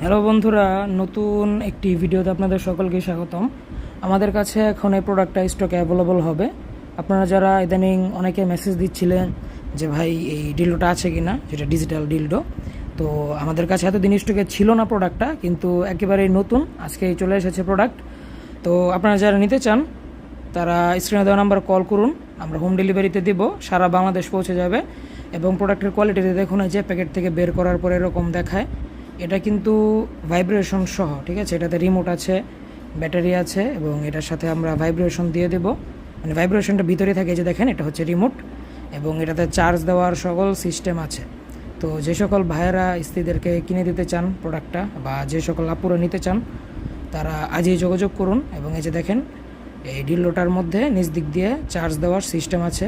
Hello বন্ধুরা, নতুন একটি ভিডিওতে আপনাদের সকলকে স্বাগতম। আমাদের কাছে এখন এই প্রোডাক্টটা স্টকে অ্যাভেলেবল হবে। আপনারা যারা ইদানিং অনেকে মেসেজ দিচ্ছিলেন যে ভাই, এই ডিলডোটা আছে কি না যেটা ডিজিটাল ডিলডো তো আমাদের কাছে এতদিন স্টকে ছিল না প্রোডাক্টটা কিন্তু একেবারেই নতুন। আজকে চলে এসেছে প্রোডাক্ট তো আপনারা যারা নিতে চান, তারা স্ক্রিনে দেওয়া নাম্বার কল করুন। আমরা হোম ডেলিভারিতে দিব, সারা বাংলাদেশ পৌঁছে যাবে। এবং প্রোডাক্টের কোয়ালিটিতে দেখুন যে প্যাকেট থেকে বের করার পরে এরকম দেখায়। এটা কিন্তু ভাইব্রেশন সহ, ঠিক আছে? এটাতে রিমোট আছে ব্যাটারি আছে, এবং এটার সাথে আমরা ভাইব্রেশন দিয়ে দেব। মানে ভাইব্রেশনটা ভিতরে থাকে যে দেখেন, এটা হচ্ছে রিমোট এবং এটাতে চার্জ দেওয়ার সকল সিস্টেম আছে। তো যে সকল ভাইয়েরা স্ত্রীদেরকে কিনে দিতে চান প্রোডাক্টটা বা যে সকল আপুরা নিতে চান, তারা আজই যোগাযোগ করুন, এবং এই যে দেখেন, এই ডিল্লোটার মধ্যে নিজ দিক দিয়ে চার্জ দেওয়ার সিস্টেম আছে,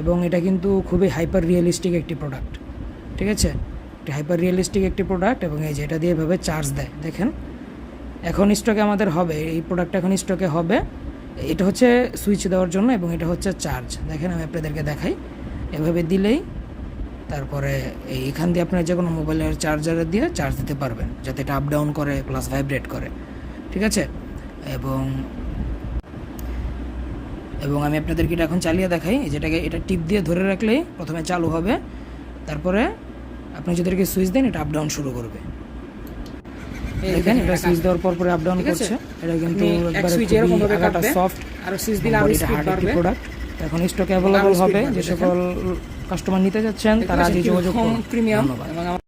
এবং এটা কিন্তু খুবই হাইপার রিয়েলিস্টিক একটি প্রোডাক্ট ঠিক আছে? একটি হাইপার রিয়েলিস্টিক একটি প্রোডাক্ট এবং এই যে এটা দিয়ে এভাবে চার্জ দেয়, দেখেন। এখন স্টকে আমাদের হবে, এই প্রোডাক্ট এখন স্টকে হবে। এটা হচ্ছে সুইচ দেওয়ার জন্য এবং এটা হচ্ছে চার্জ দেখেন, আমি আপনাদেরকে দেখাই। এভাবে দিলেই তারপরে এই এখান দিয়ে আপনার যে কোনো মোবাইলের চার্জারে দিয়ে চার্জ দিতে পারবেন, যাতে এটা আপ ডাউন করে প্লাস ভাইব্রেট করে। ঠিক আছে? এবং এবং আমি আপনাদেরকে এটা এখন চালিয়ে দেখাই। যেটাকে, এটা টিপ দিয়ে ধরে রাখলেই প্রথমে চালু হবে। তারপরে আপনি যদি এটাকে সুইচ দেন এটা আপ ডাউন শুরু করবে। দেখেন এটা সুইচ দেওয়ার পর পরে আপ ডাউন করছে। এটা কিন্তু একবারে সফট আর সুইচ দিলে আরও স্পিড বাড়বে। প্রোডাক্ট এখন স্টক অ্যাভেলেবল হবে। যে সকল কাস্টমার নিতে যাচ্ছেন তারা আজই যোগাযোগ করুন। প্রিমিয়াম ধন্যবাদ।